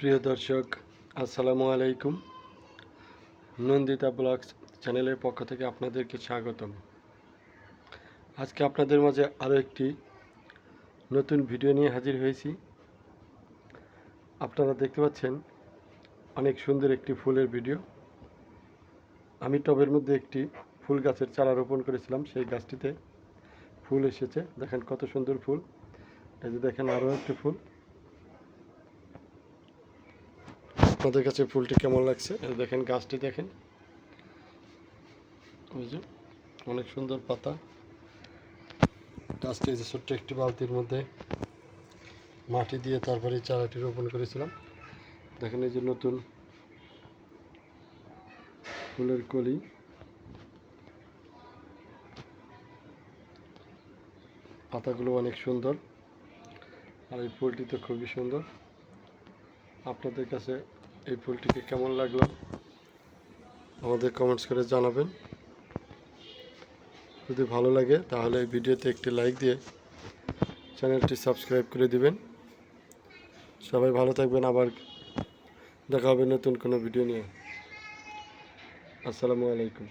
প্রিয় দর্শক, আসসালামু আলাইকুম। নন্দিতা ব্লগস চ্যানেলের পক্ষ থেকে আপনাদেরকে স্বাগতম। আজকে আপনাদের মাঝে আরও একটি নতুন ভিডিও নিয়ে হাজির হয়েছি। আপনারা দেখতে পাচ্ছেন অনেক সুন্দর একটি ফুলের ভিডিও। আমি টবের মধ্যে একটি ফুল গাছের চারা রোপণ করেছিলাম, সেই গাছটিতে ফুল এসেছে। দেখেন কত সুন্দর ফুল। এই যে দেখেন আরও একটি ফুল। আপনাদের কাছে ফুলটি কেমন লাগছে? দেখেন গাছটি দেখেন। অনেক সুন্দর পাতা। গাছটি যে ছোট্ট একটি বালতির মধ্যে মাটি দিয়ে তারপরে চারাটি রোপণ করেছিলাম। দেখেন এই যে নতুন ফুলের কলি। পাতাগুলো অনেক সুন্দর। আর এই ফুলটি তো খুবই সুন্দর। আপনাদের কাছে এই ফুলটিকে কেমন লাগল? আমাদের কমেন্টস করে জানাবেন। যদি ভালো লাগে, তাহলে এই ভিডিওতে একটি লাইক দিয়ে চ্যানেলটি সাবস্ক্রাইব করে দিবেন। সবাই ভালো থাকবেন, আবার দেখা হবে নতুন কোনো ভিডিও নিয়ে। আসসালামু আলাইকুম।